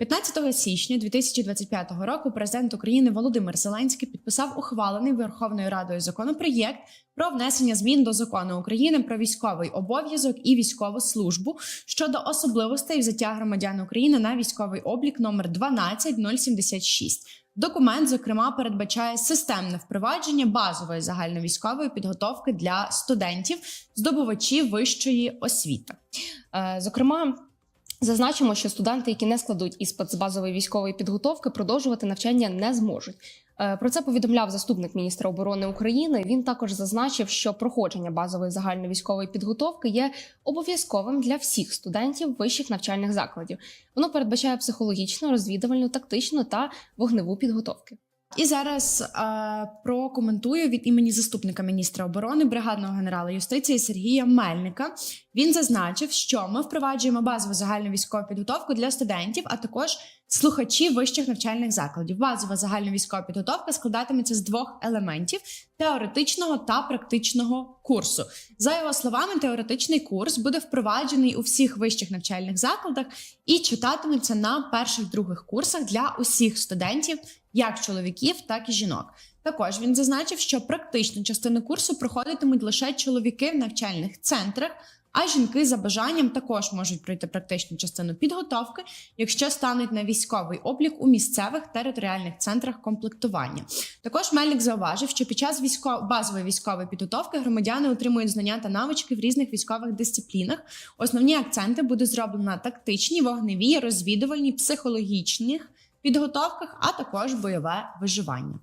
15 січня 2025 року президент України Володимир Зеленський підписав ухвалений Верховною Радою законопроєкт про внесення змін до закону України про військовий обов'язок і військову службу щодо особливостей взяття громадян України на військовий облік номер 12076. Документ, зокрема, передбачає системне впровадження базової загальновійськової підготовки для студентів, здобувачів вищої освіти. Е, Зокрема, зазначимо, що студенти, які не складуть іспит з базової військової підготовки, продовжувати навчання не зможуть. Е, Про це повідомляв заступник міністра оборони України. Він також зазначив, що проходження базової загальновійськової підготовки є обов'язковим для всіх студентів вищих навчальних закладів. Воно передбачає психологічну, розвідувальну, тактичну та вогневу підготовки. І зараз е, прокоментую від імені заступника міністра оборони бригадного генерала юстиції Сергія Мельника. Він зазначив, що ми впроваджуємо базову загальну військову підготовку для студентів, а також слухачів вищих навчальних закладів. Базова загальна військова підготовка складатиметься з двох елементів: теоретичного та практичного курсу. За його словами, теоретичний курс буде впроваджений у всіх вищих навчальних закладах і читатиметься на перших других курсах для усіх студентів, як чоловіків, так і жінок. Також він зазначив, що практичну частину курсу проходитимуть лише чоловіки в навчальних центрах. А жінки за бажанням також можуть пройти практичну частину підготовки, якщо стануть на військовий облік у місцевих територіальних центрах комплектування. Також Мельник зауважив, що під час військо... базової військової підготовки громадяни отримують знання та навички в різних військових дисциплінах. Основні акценти буде зроблено на тактичній, вогневій, розвідувальній, психологічних підготовках, а також бойове виживання.